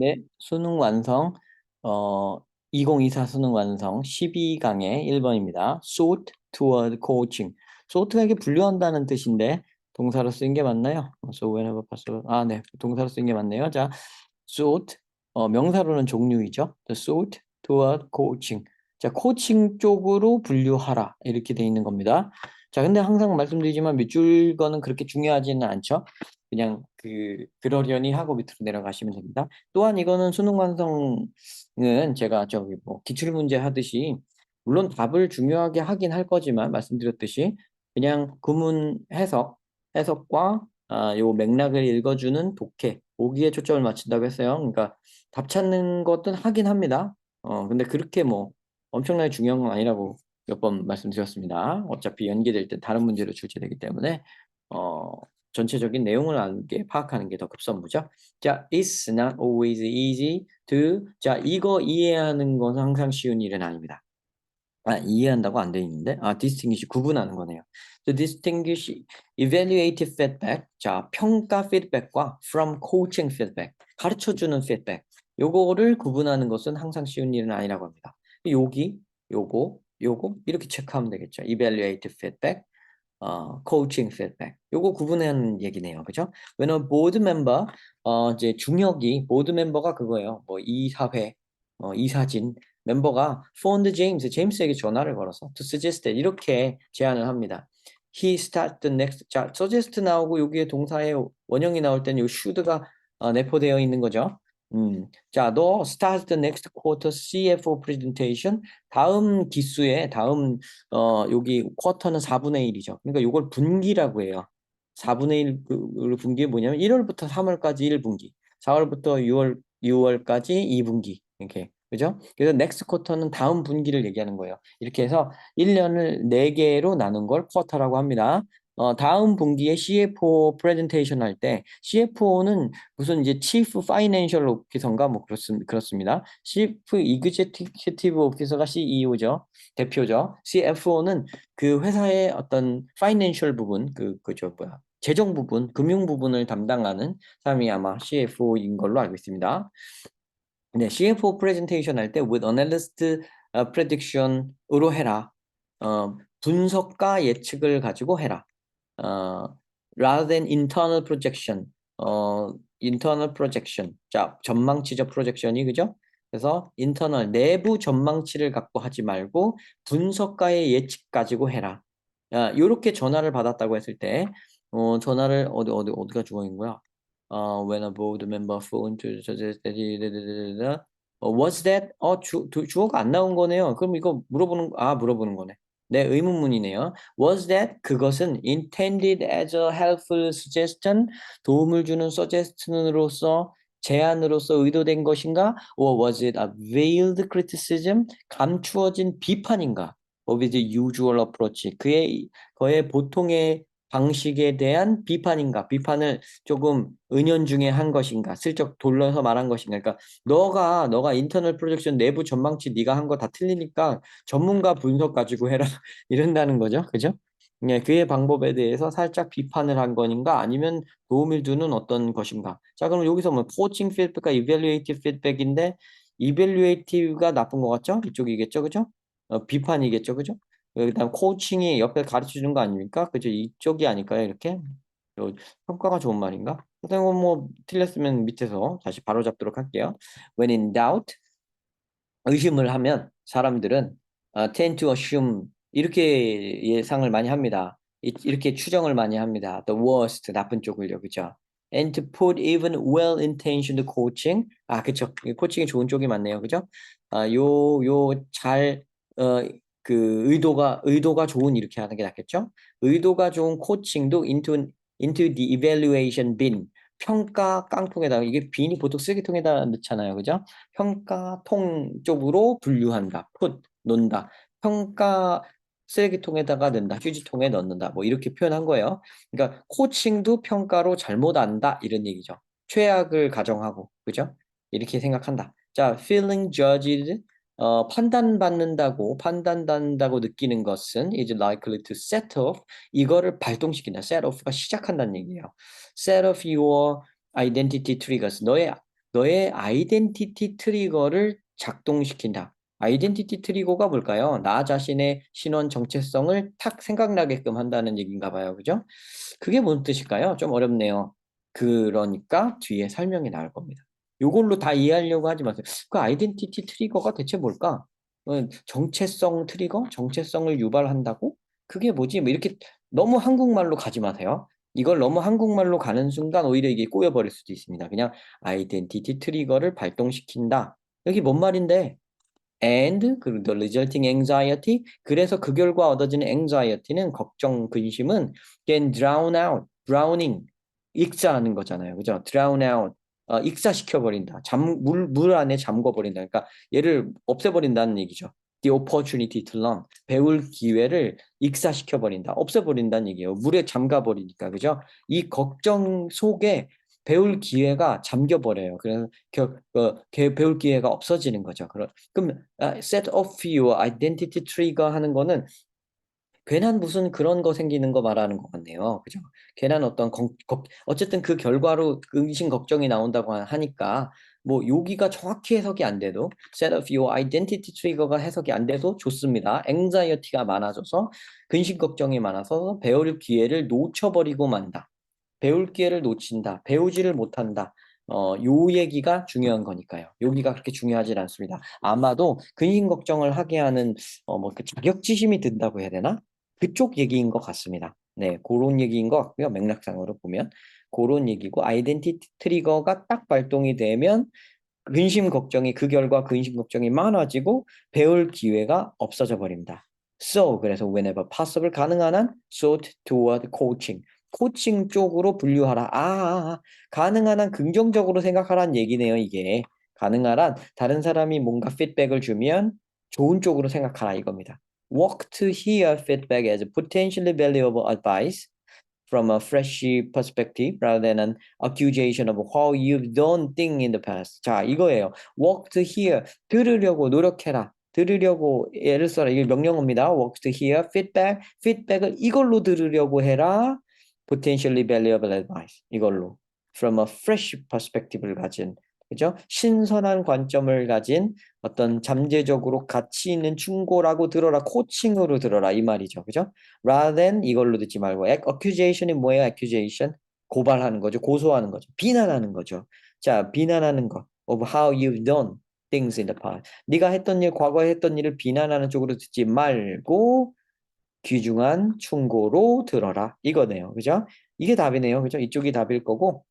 네, 수능 완성, 어, 2024 수능 완성 12강의 1번입니다. sort toward coaching. sort가 이게 분류한다는 뜻인데, 동사로 쓰인 게 맞나요? so whenever possible. 아, 네, 동사로 쓰인 게 맞네요. 자, sort, 어, 명사로는 종류이죠. the sort toward coaching. 자, 코칭 쪽으로 분류하라. 이렇게 돼 있는 겁니다. 자, 근데 항상 말씀드리지만 밑줄 거는 그렇게 중요하지는 않죠. 그냥 그 그러려니 하고 밑으로 내려가시면 됩니다. 또한 이거는 수능 완성은 제가 저기 뭐 기출 문제 하듯이 물론 답을 중요하게 하긴 할 거지만 말씀드렸듯이 그냥 구문 해석 해석과 아, 요 맥락을 읽어주는 독해 보기에 초점을 맞춘다고 했어요. 그러니까 답 찾는 것은 하긴 합니다. 어 근데 그렇게 뭐 엄청나게 중요한 건 아니라고 몇 번 말씀드렸습니다. 어차피 연계될 때 다른 문제로 출제되기 때문에 어 전체적인 내용을 아는 게 파악하는 게 더 급선무죠. 자, it's not always easy to 자, 이거 이해하는 것은 항상 쉬운 일은 아닙니다. 아, 이해한다고 안 돼 있는데 아, distinguish 구분하는 거네요. To distinguish evaluative feedback 자, 평가 피드백과 from coaching feedback 가르쳐 주는 피드백 요거를 구분하는 것은 항상 쉬운 일은 아니라고 합니다. 여기 요거 요거 이렇게 체크하면 되겠죠. evaluative feedback 어, coaching feedback. 요거 구분하는 얘기네요. 그죠? A board member, 어, 이제 중역이, 보드 멤버가 그거예요. 뭐, 이사회, 어, 이사진 멤버가 phoned James, 제임스에게 전화를 걸어서 to suggest 이렇게 제안을 합니다. He start the next, 자, suggest 나오고 여기에 동사의 원형이 나올 때는 요 should가 어, 내포되어 있는 거죠. 음, 자, 너 start the next quarter CFO presentation. 다음 기수에 다음 어 여기 쿼터는 4분의 1이죠. 그러니까 이걸 분기라고 해요. 4분의 1을 분기 뭐냐면 1월부터 3월까지 1분기, 4월부터 6월 6월까지 2분기 이렇게 그죠? 그래서 next 쿼터는 다음 분기를 얘기하는 거예요. 이렇게 해서 1년을 4개로 나눈 걸 쿼터라고 합니다. 어, 다음 분기에 CFO 프레젠테이션 할 때 CFO는 무슨 이제 Chief Financial Officer인가 뭐 그렇습, 그렇습니다. Chief Executive Officer가 CEO죠. 대표죠. CFO는 그 회사의 어떤 financial 부분 그 그저 뭐야 재정 부분, 금융 부분을 담당하는 사람이 아마 CFO인 걸로 알고 있습니다. 네, CFO 프레젠테이션 할 때 with analyst uh, prediction으로 해라. 어, 분석과 예측을 가지고 해라. 어, rather than internal projection. 어, internal projection. 자, 전망치적 프로젝션이 그죠? 그래서 internal 내부 전망치를 갖고 하지 말고 분석가의 예측 가지고 해라. 아, 요렇게 전화를 받았다고 했을 때 어, 전화를 어디 어디 어디가 주어인 거야? 어, when a board member phone to suggest that 어, that 어 주, 주어가 안 나온 거네요. 그럼 이거 물어보는 아 물어보는 거네. 네, 의문문이네요. Was that 그것은 intended as a helpful suggestion 도움을 주는 suggestion으로서 제안으로서 의도된 것인가? Or was it a veiled criticism 감추어진 비판인가? Of his usual approach 그의 그의 보통의 방식에 대한 비판인가? 비판을 조금 은연중에 한 것인가? 슬쩍 돌려서 말한 것인가? 그러니까 너가 너가 인터널 프로젝션 내부 전망치 네가 한 거 다 틀리니까 전문가 분석 가지고 해라 이런다는 거죠. 그죠? 네, 그의 방법에 대해서 살짝 비판을 한 건가 아니면 도움을 주는 어떤 것인가? 자, 그럼 여기서 뭐 코칭 피드백과 이벨리에이티브 피드백인데 이벨리에이티브가 나쁜 것 같죠? 이쪽이겠죠, 그죠? 어, 비판이겠죠, 그죠? 그다음 코칭이 옆에 가르쳐 주는 거 아닙니까? 그죠? 이쪽이 아닐까요? 이렇게 평가가 좋은 말인가? 선생님 뭐 틀렸으면 밑에서 다시 바로 잡도록 할게요. When in doubt, 의심을 하면 사람들은 uh, tend to assume 이렇게 예상을 많이 합니다. 이렇게 추정을 많이 합니다. The worst 나쁜 쪽을요, 그죠? And to put even well-intentioned coaching, 아, 그쵸? 코칭이 좋은 쪽이 많네요, 그죠? 아, 요, 요, 잘, 어, 그 의도가 의도가 좋은 이렇게 하는 게 낫겠죠? 의도가 좋은 코칭도 into into the evaluation bin 평가 깡통에다가 이게 빈이 보통 쓰레기통에다 넣잖아요, 그죠? 평가통 쪽으로 분류한다, put 놓는다, 평가 쓰레기통에다가 넣는다, 휴지통에 넣는다, 뭐 이렇게 표현한 거예요. 그러니까 코칭도 평가로 잘못 안다 이런 얘기죠. 최악을 가정하고, 그죠? 이렇게 생각한다. 자, feeling judged 어, 판단받는다고 판단받는다고 느끼는 것은 is likely to set off 이거를 발동시킨다. set off가 시작한다는 얘기예요. set off your identity triggers 너의 너의 아이덴티티 트리거를 작동시킨다. 아이덴티티 트리거가 뭘까요? 나 자신의 신원 정체성을 탁 생각나게끔 한다는 얘기인가 봐요. 그죠? 그게 뭔 뜻일까요? 좀 어렵네요. 그러니까 뒤에 설명이 나올 겁니다. 요걸로 다 이해하려고 하지 마세요. 그 아이덴티티 트리거가 대체 뭘까? 어, 정체성 트리거? 정체성을 유발한다고? 그게 뭐지? 뭐 이렇게 너무 한국말로 가지 마세요. 이걸 너무 한국말로 가는 순간 오히려 이게 꼬여버릴 수도 있습니다. 그냥 아이덴티티 트리거를 발동시킨다. 여기 뭔 말인데? and 그리고 the resulting anxiety 그래서 그 결과 얻어지는 anxiety는 걱정 근심은 can drown out drowning 익사하는 거잖아요 그죠 drown out 어, 익사시켜 버린다. 잠 물 물 안에 잠궈 버린다. 그러니까 얘를 없애버린다는 얘기죠. The opportunity to learn. 배울 기회를 익사시켜 버린다. 없애 버린다는 얘기예요. 물에 잠가 버리니까. 그죠? 이 걱정 속에 배울 기회가 잠겨버려요. 그래서 겨, 어, 개- 배울 기회가 없어지는 거죠. 그럼, 그럼 아, set off your identity trigger 하는 거는 괜한 무슨 그런 거 생기는 거 말하는 것 같네요. 그죠? 괜한 어떤 걱, 걱- 어쨌든 그 결과로 근심 걱정이 나온다고 하- 하니까 뭐 여기가 정확히 해석이 안 돼도 set of your identity trigger가 해석이 안 돼도 좋습니다. anxiety가 많아져서 근심 걱정이 많아서 배울 기회를 놓쳐버리고 만다. 배울 기회를 놓친다. 배우지를 못한다. 어, 요 얘기가 중요한 거니까요. 여기가 그렇게 중요하진 않습니다. 아마도 근심 걱정을 하게 하는 어, 뭐 그 자격지심이 든다고 해야 되나? 그쪽 얘기인 것 같습니다. 네, 그런 얘기인 것 같고요. 맥락상으로 보면 그런 얘기고 아이덴티티 트리거가 딱 발동이 되면 근심 걱정이 그 결과 근심 걱정이 많아지고 배울 기회가 없어져 버립니다. So 그래서 whenever possible 가능한 한 sought toward coaching 코칭 쪽으로 분류하라. 아, 아, 아, 가능한 한 긍정적으로 생각하라는 얘기네요, 이게. 가능한 한 다른 사람이 뭔가 피드백을 주면 좋은 쪽으로 생각하라 이겁니다. Work to hear feedback as potentially valuable advice from a fresh perspective rather than an accusation of how you've done things in the past. 자, 이거예요. Work to hear. 들으려고 노력해라. 들으려고 예를 써라. 이게 명령어입니다. Work to hear feedback. feedback을 이걸로 들으려고 해라. potentially valuable advice. 이걸로. from a fresh perspective를 가진 그죠? 신선한 관점을 가진 어떤 잠재적으로 가치 있는 충고라고 들어라, 코칭으로 들어라 이 말이죠, 그죠? Rather than 이걸로 듣지 말고 accusation이 뭐예요? accusation 고발하는 거죠, 고소하는 거죠, 비난하는 거죠. 자, 비난하는 거 of how you've done things in the past. 네가 했던 일, 과거에 했던 일을 비난하는 쪽으로 듣지 말고 귀중한 충고로 들어라 이거네요, 그죠? 이게 답이네요, 그죠? 이쪽이 답일 거고.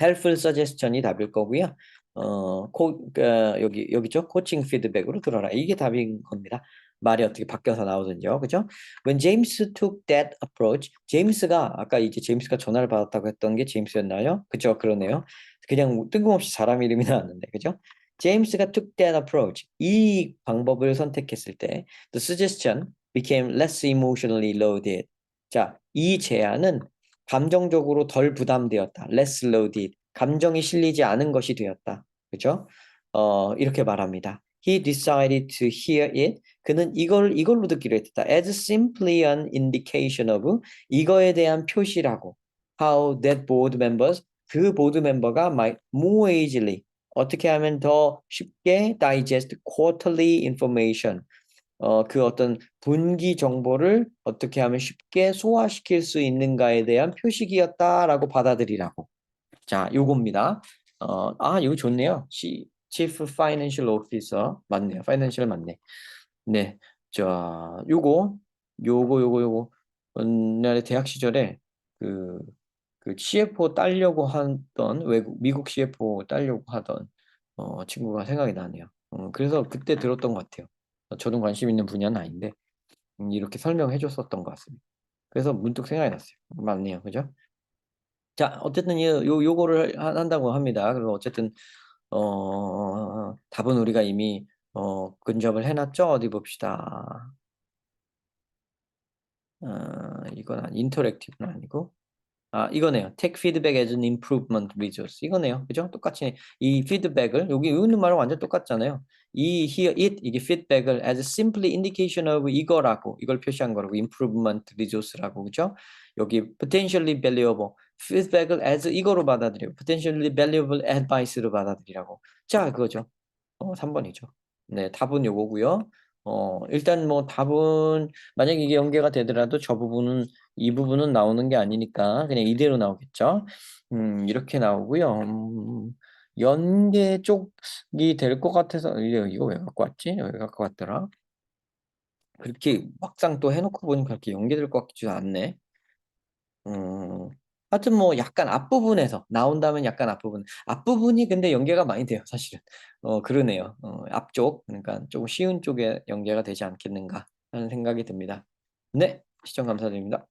Helpful suggestion이 답일 거고요. 어, 코, 어, 여기, 여기죠? 코칭 피드백으로 들어라. 이게 답인 겁니다. 말이 어떻게 바뀌어서 나오든지요. 그죠? When James took that approach, 제임스가, 아까 이제 제임스가 전화를 받았다고 했던 게 제임스였나요? 그죠? 그러네요. 그냥 뜬금없이 사람 이름이 나왔는데, 그죠? 제임스가 took that approach. 이 방법을 선택했을 때, the suggestion became less emotionally loaded. 자, 이 제안은 감정적으로 덜 부담되었다. less loaded. 감정이 실리지 않은 것이 되었다. 그죠? 어, 이렇게 말합니다. He decided to hear it. 그는 이걸 이걸로 듣기로 했다. As simply an indication of 이거에 대한 표시라고. How that board members 그 보드 멤버가 might more easily 어떻게 하면 더 쉽게 digest quarterly information 어, 그 어떤 분기 정보를 어떻게 하면 쉽게 소화시킬 수 있는가에 대한 표식이었다라고 받아들이라고. 자, 요겁니다. 어, 아, 이거 좋네요. 시, Chief Financial Officer 맞네요. Financial 맞네. 네, 자, 요거, 요거, 요거, 요거. 옛날에 대학 시절에 그, 그 CFO 따려고 하던 외국 미국 CFO 따려고 하던 어, 친구가 생각이 나네요. 어, 그래서 그때 들었던 것 같아요. 저도 관심 있는 분야는 아닌데 음, 이렇게 설명해 줬었던 것 같습니다. 그래서 문득 생각이 났어요. 맞네요. 그죠? 자, 어쨌든 요, 요, 요거를 하- 한다고 합니다. 그리고 어쨌든 어, 답은 우리가 이미 어, 근접을 해놨죠? 어디 봅시다. 어, 이건 아니, 인터랙티브는 아니고 아, 이거네요. Take feedback as an improvement resource. 이거네요. 그죠? 똑같이 이 피드백을 여기 있는 말은 완전 똑같잖아요. 이 here it 이게 feedback을 as simply indication of 이거라고 이걸 표시한 거라고 improvement resource라고 그죠? 여기 potentially valuable feedback을 as 이거로 받아들이고 potentially valuable advice로 받아들이라고. 자, 그거죠. 어, 3번이죠. 네, 답은 요거고요. 어, 일단 뭐 답은 만약에 이게 연계가 되더라도 저 부분은 이 부분은 나오는 게 아니니까 그냥 이대로 나오겠죠. 음, 이렇게 나오고요. 음, 연계 쪽이 될 것 같아서 이거, 왜 갖고 왔지? 여기 갖고 왔더라. 그렇게 막상 또 해놓고 보니까 그렇게 연계될 것 같지도 않네. 음, 하여튼 뭐 약간 앞부분에서 나온다면 약간 앞부분. 앞부분이 근데 연계가 많이 돼요, 사실은. 어, 그러네요. 어, 앞쪽. 그러니까 조금 쉬운 쪽에 연계가 되지 않겠는가 하는 생각이 듭니다. 네, 시청 감사드립니다.